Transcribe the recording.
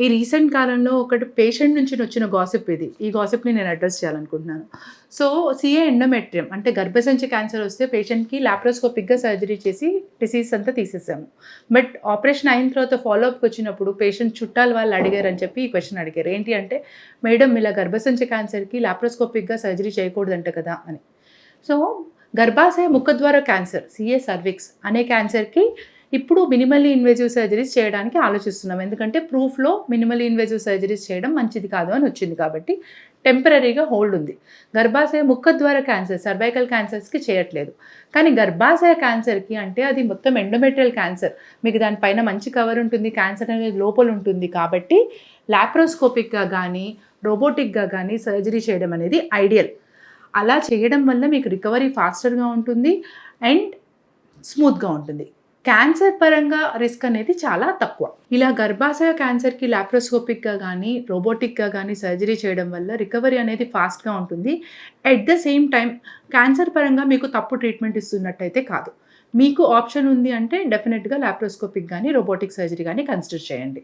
ఈ రీసెంట్ కాలంలో ఒకటి పేషెంట్ నుంచి వచ్చిన గాసిప్ ఇది. ఈ గాసిప్ని నేను అడ్రస్ చేయాలనుకుంటున్నాను. సో సిఏ ఎండోమెట్రియం అంటే గర్భసంచి క్యాన్సర్ వస్తే పేషెంట్కి లాప్రోస్కోపిక్గా సర్జరీ చేసి డిసీజ్ అంతా తీసేసాము. బట్ ఆపరేషన్ అయిన తర్వాత ఫాలోఅప్కి వచ్చినప్పుడు పేషెంట్ చుట్టాలు వాళ్ళు అడిగారు అని చెప్పి ఈ క్వశ్చన్ అడిగారు. ఏంటి అంటే మేడం ఇలా గర్భసంచి క్యాన్సర్కి లాప్రోస్కోపిక్గా సర్జరీ చేయకూడదంట కదా అని. సో గర్భాశయ ముఖద్వార క్యాన్సర్ సిఏ సర్విక్స్ అనే క్యాన్సర్కి ఇప్పుడు మినిమల్లీ ఇన్వేజివ్ సర్జరీస్ చేయడానికి ఆలోచిస్తున్నాం. ఎందుకంటే ప్రూఫ్లో మినిమల్లీ ఇన్వేజివ్ సర్జరీస్ చేయడం మంచిది కాదు అని వచ్చింది కాబట్టి టెంపరీగా హోల్డ్ ఉంది. గర్భాశయ ముక్క ద్వారా క్యాన్సర్ సర్వైకల్ క్యాన్సర్స్కి చేయట్లేదు. కానీ గర్భాశయ క్యాన్సర్కి అంటే అది మొత్తం ఎండోమెట్రియల్ క్యాన్సర్ మీకు దానిపైన మంచి కవర్ ఉంటుంది క్యాన్సర్ అనేది లోపల ఉంటుంది కాబట్టి లాప్రోస్కోపిక్గా కానీ రోబోటిక్గా కానీ సర్జరీ చేయడం అనేది ఐడియల్ అలా చేయడం వల్ల మీకు రికవరీ ఫాస్టర్గా ఉంటుంది అండ్ స్మూత్గా ఉంటుంది. క్యాన్సర్ పరంగా రిస్క్ అనేది చాలా తక్కువ. ఇలా గర్భాశయ క్యాన్సర్కి లాప్రోస్కోపిక్గా కానీ రోబోటిక్గా కానీ సర్జరీ చేయడం వల్ల రికవరీ అనేది ఫాస్ట్గా ఉంటుంది. At the same time cancer పరంగా మీకు తప్పు ట్రీట్మెంట్ ఇస్తున్నట్టయితే కాదు. మీకు ఆప్షన్ ఉంది అంటే డెఫినెట్గా లాప్రోస్కోపిక్ కానీ రోబోటిక్ సర్జరీ కానీ కన్సిడర్ చేయండి.